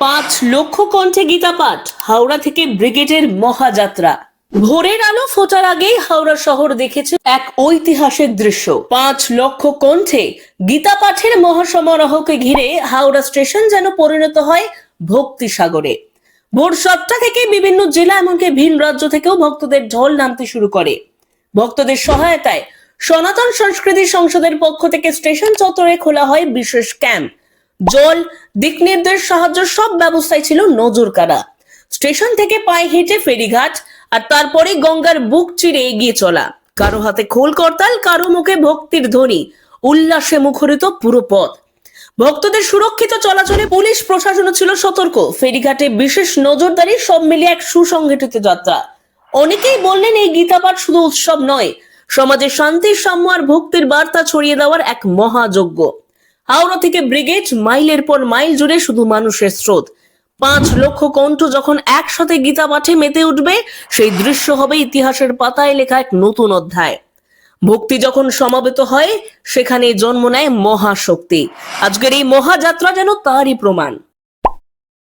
পাঁচ লক্ষ কণ্ঠে গীতা পাঠ হাওড়া থেকে ব্রিগেডের মহাযাত্রা। ভোরের আলো ফোটার আগেই হাওড়া শহর দেখেছে এক ঐতিহাসিক দৃশ্য। পাঁচ লক্ষ কণ্ঠে গীতা পাঠের মহাসমারোহকে ঘিরে হাওড়া স্টেশন যেন পরিণত হয় ভক্তি সাগরে। ভোর সাতটা থেকে বিভিন্ন জেলা এমনকি ভিন রাজ্য থেকেও ভক্তদের ঢল নামতে শুরু করে। ভক্তদের সহায়তায় সনাতন সংস্কৃতি সংসদের পক্ষ থেকে স্টেশন চত্বরে খোলা হয় বিশেষ ক্যাম্প। জল, দিক নির্দেশ সাহায্য সব ব্যবস্থায় ছিল নজর কাড়া স্টেশন থেকে পায়ে হেঁটে ফেরিঘাট আর তারপরে গঙ্গার বুক চিরে এগিয়ে চলা। কারও হাতে খোল করতাল, কারও মুখে ভক্তির ধ্বনি। উল্লাসে মুখরিত পুরো পথ। ভক্তদের সুরক্ষিত চলাচলে পুলিশ, প্রশাসনও ছিল সতর্ক। ফেরিঘাটে বিশেষ নজরদারি সব মিলিয়ে এক সুসংগঠিত যাত্রা। অনেকেই বললেন, এই গীতাপাঠ শুধু উৎসব নয়, সমাজে শান্তির সাম্য আর ভক্তির বার্তা ছড়িয়ে দেওয়ার এক মহাযজ্ঞ। হাওড়া থেকে ব্রিগেড মাইলের পর মাইল জুড়ে শুধু মানুষের স্রোত। পাঁচ লক্ষ কণ্ঠ যখন একসাথে গীতা পাঠে মেতে উঠবে, সেই দৃশ্য হবে ইতিহাসের পাতায় লেখা এক নতুন অধ্যায়। ভক্তি যখন সমাবেত হয় সেখানে জন্ম নেয় মহাশক্তি। আজকের এই মহাযাত্রা যেন তারই প্রমাণ।